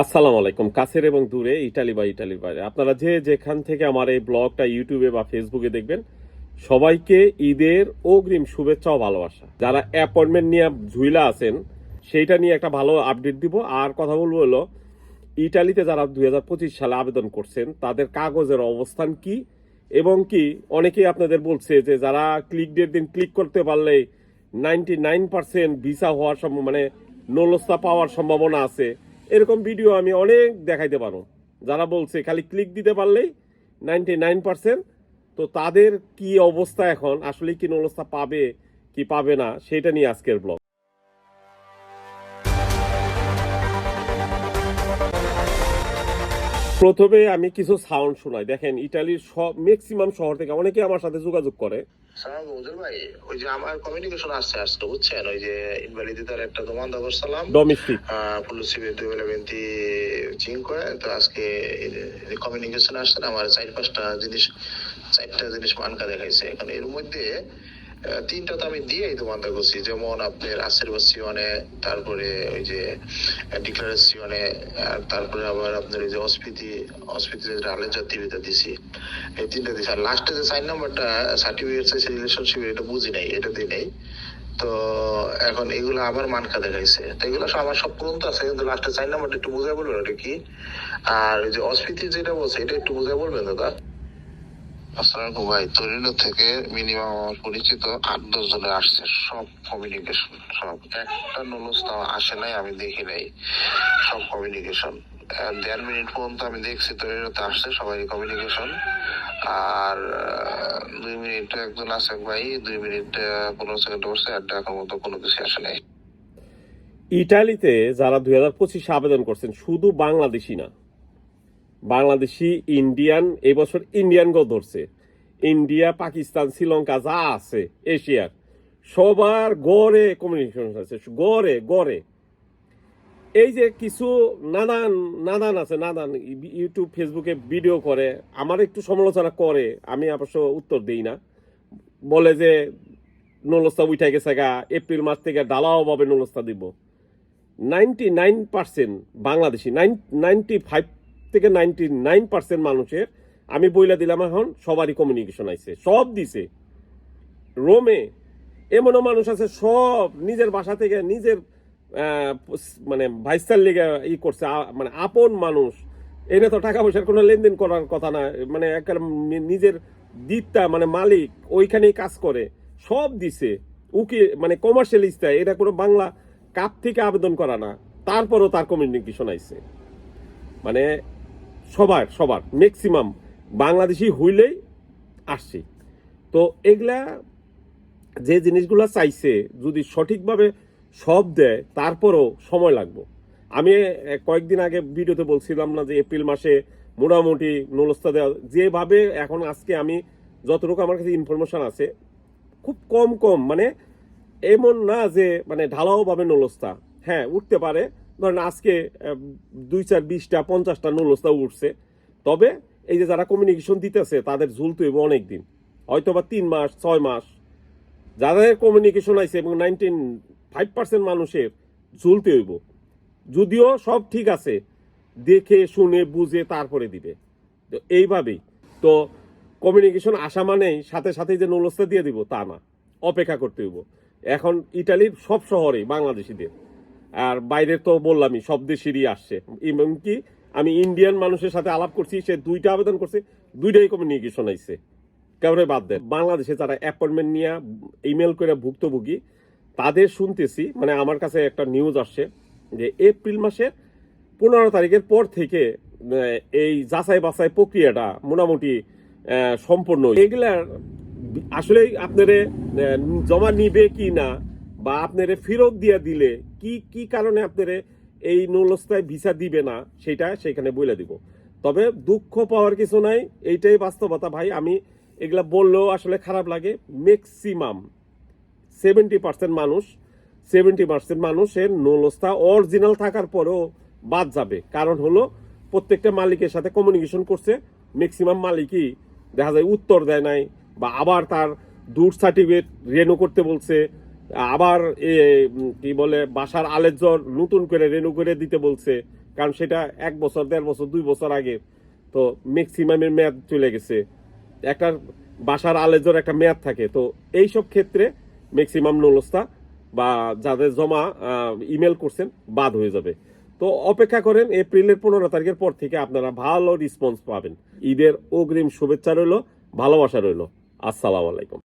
আসসালামু আলাইকুম। কাছের এবং দূরে, ইটালি বা ইটালির বাইরে। আপনারা যে যেখান থেকে আমার এই ব্লগটা ইউটিউবে বা ফেসবুকে দেখবেন, সবাইকে ঈদের অগ্রিম শুভেচ্ছা ও ভালোবাসা। যারা অ্যাপয়েন্টমেন্ট নিয়ে ঝুইলা আছেন, সেইটা নিয়ে একটা ভালো আপডেট দিব। আর কথা বলব হলো, ইটালিতে যারা দু হাজার পঁচিশ সালে আবেদন করছেন, তাদের কাগজের অবস্থান কি? এবং কি, অনেকেই আপনাদের বলছে যে যারা ক্লিক ডেট দিন ক্লিক করতে পারলে নাইনটি নাইন পার্সেন্ট ভিসা হওয়ার সম্ভব মানে নলস্তা পাওয়ার সম্ভাবনা আছে। এরকম ভিডিও আমি অনেক দেখাইতে পারো। যারা বলছে খালি ক্লিক দিতে পারলেই নাইনটি নাইন পার্সেন্ট তো তাদের কি অবস্থা এখন? আসলে কি অবস্থা পাবে, কি পাবে না, সেটা নিয়ে আজকের ব্লগ প্রথমে আমি কিছু সাউন্ড শোনাই। দেখেন ইটালির সব ম্যাক্সিমাম শহর থেকে অনেকে আমার সাথে যোগাযোগ করে। ভাই ওই যে আমার কমিউনিকেশন আসছে আসছে বুঝছেন? ওই যে ইনভ্যালিডিটার একটা দোমান্দা করছিলাম ডোমেস্টিক পুলিশি দুবেলাবেন্তি চিঙ্কয়ে তো আজকে কমিউনিকেশন আসছে আমার চার পাঁচটা জিনিস চারটা জিনিস মানকা দেখাইছে। এখন এর মধ্যে তিনটা তো আমি দিয়েই দোমান্দা করছি যেমন আপনার আশীর্বাসিওনে তারপরে ওই যে ডিক্লারেশনে তারপরে আবার আপনার ওই যে অস্পিতি অস্পিতি যে আলেজার টিভিতে দিছি, এই তিনটা দিছি। আর লাস্টে যে সাইন নাম্বারটা সার্টিফিকেট চাইছে রিলেশনশিপ এটা বুঝি নাই, এটা দিই নাই। তো এখন এগুলো আবার মানকা দেখাইছে। তো এগুলো সব আমার সব পূরণ তো আছে, কিন্তু লাস্টে সাইন নাম্বারটা একটু বুঝে বলবেন ওটা কি? আর ওই যে অস্পিতি যেটা বলছে, এটা একটু বুঝে বলবেন দাদা? আসসালামু ভাই, তরিনো থেকে মিনিমাম আমার পরিচিত আট দশ জনে আসছে, সব কমিউনিকেশন সব। একটা আসে নাই, আমি দেখি নাই, সব কমিউনিকেশন দেড় মিনিট পর্যন্ত আমি দেখছি তরিনোতে আসছে সবাই কমিউনিকেশন আর দুই মিনিট একজন আছে ভাই, দুই মিনিট পনেরো সেকেন্ড আর মতো কোনো কিছু আসে নাই। ইটালিতে যারা দুই হাজার পঁচিশে আবেদন করছেন, শুধু বাংলাদেশি না বাংলাদেশি, ইন্ডিয়ান, এই বছর ইন্ডিয়ানকেও ধরছে। ইন্ডিয়া, পাকিস্তান, শ্রীলঙ্কা যা আছে, এশিয়ার, সবার গড়ে কমিউনিকেশন আছে। গড়ে গড়ে। এই যে কিছু নানান নানান আছে, নানান ইউটিউব ফেসবুকে ভিডিও করে, আমার একটু সমালোচনা করে, আমি অবশ্য উত্তর দিই না। বলে যে, নলস্তা উঠে গেছে গা, এপ্রিল মাস থেকে ডালাও ভাবে নলস্তা দিব। Ninety nine percent Bangladeshi nine ninety five থেকে নাইনটি নাইন পার্সেন্ট মানুষের আমি বইলা দিলাম এখন, সবারই কমিউনিকেশন আইছে, সব দিছে। রোমে এমনও মানুষ আছে, সব নিজের বাসা থেকে নিজের মানে ভাইস্তার লিগে ই করছে মানে আপন মানুষ। এনে তো টাকা পয়সার কোনো লেনদেন করার কথা না মানে একটা নিজের দিকটা মানে মালিক, ওইখানেই কাজ করে, সব দিছে। উকি মানে কমার্শিয়ালিস্ট এটা কোনো বাংলা কাপ থেকে আবেদন করা না, তারপরও তার কমিউনিকেশন আইছে। মানে সবার সবার ম্যাক্সিমাম বাংলাদেশি হইলেই আসছে। তো এগুলা যে জিনিসগুলো চাইছে, যদি সঠিকভাবে সব দেয়, তারপরও সময় লাগবে। আমি কয়েকদিন আগে ভিডিওতে বলছিলাম না যে এপ্রিল মাসে মোটামুটি নলস্তা দেওয়া, যেভাবে এখন আজকে আমি যতটুকু আমার কাছে ইনফরমেশন আছে, খুব কম কম মানে এমন না যে মানে ঢালাওভাবে নলস্তা হ্যাঁ উঠতে পারে ধরেন আজকে দুই চার বিশটা, পঞ্চাশটা নলস্তা উঠছে। তবে এই যে যারা কমিউনিকেশন দিতেছে, তাদের ঝুলতে হইব অনেক দিন হয়তো বা তিন মাস, ছয় মাস। যাদের কমিউনিকেশন আছে এবং নাইনটিন ফাইভ পার্সেন্ট মানুষের ঝুলতে হইব। যদিও সব ঠিক আছে, দেখে, শুনে, বুঝে, তারপরে দিবে। তো এইভাবেই। তো কমিউনিকেশন আসা মানেই সাথে সাথে যে নলস্তা দিয়ে দিব, তা না। অপেক্ষা করতে হইব। এখন ইটালির সব শহরেই, বাংলাদেশিদের। আর বাইরের তো বললামই, সব দেশেরই আসছে। এমনকি আমি ইন্ডিয়ান মানুষের সাথে আলাপ করছি, সে দুইটা আবেদন করছে, দুইটাই কমিউনিকেশন আইছে। কাউরে বাদ দেন, বাংলাদেশে যারা অ্যাপয়েন্টমেন্ট নিয়ে ইমেল করে ভুক্তভোগী, তাদের শুনতেছি মানে আমার কাছে একটা নিউজ আসছে, যে এপ্রিল মাসের পনেরো তারিখের পর থেকে এই যাচাই বাছাই প্রক্রিয়াটা মোটামুটি সম্পূর্ণ এগুলার আসলে আপনারে জমা নিবে কি না বা আপনারে ফেরত দিয়ে দিলে কি কি কারণে আপনারে এই নৌলস্তায় ভিসা দিবে না, সেটা সেখানে বলে দিব। তবে দুঃখ পাওয়ার কিছু নাই, এইটাই বাস্তবতা ভাই। আমি এগুলা বললেও আসলে খারাপ লাগে। ম্যাক্সিমাম সেভেন্টি পার্সেন্ট মানুষ সেভেন্টি পার্সেন্ট মানুষের নলস্তা অরিজিনাল থাকার পরেও বাদ যাবে। কারণ হলো, প্রত্যেকটা মালিকের সাথে কমিউনিকেশন করছে ম্যাক্সিমাম মালিকই দেখা যায় উত্তর দেয় নাই, বা আবার তার দূর সার্টিফিকেট রেনু করতে বলছে আবার কি বলে, বাসার আলের জ্বর নতুন করে রেনু করে দিতে বলছে। কারণ সেটা এক বছর, দেড় বছর, দুই বছর আগে তো ম্যাক্সিমামের মেয়াদ চলে গেছে। একটা বাসার আলেজর একটা মেয়াদ থাকে। তো এইসব ক্ষেত্রে ম্যাক্সিমাম নলস্তা বা যাদের জমা ইমেল করছেন, বাদ হয়ে যাবে। তো অপেক্ষা করেন, এপ্রিলের পনেরো তারিখের পর থেকে আপনারা ভালো রেসপন্স পাবেন। ঈদের অগ্রিম শুভেচ্ছা রইল, ভালোবাসা রইল। আসসালামু আলাইকুম।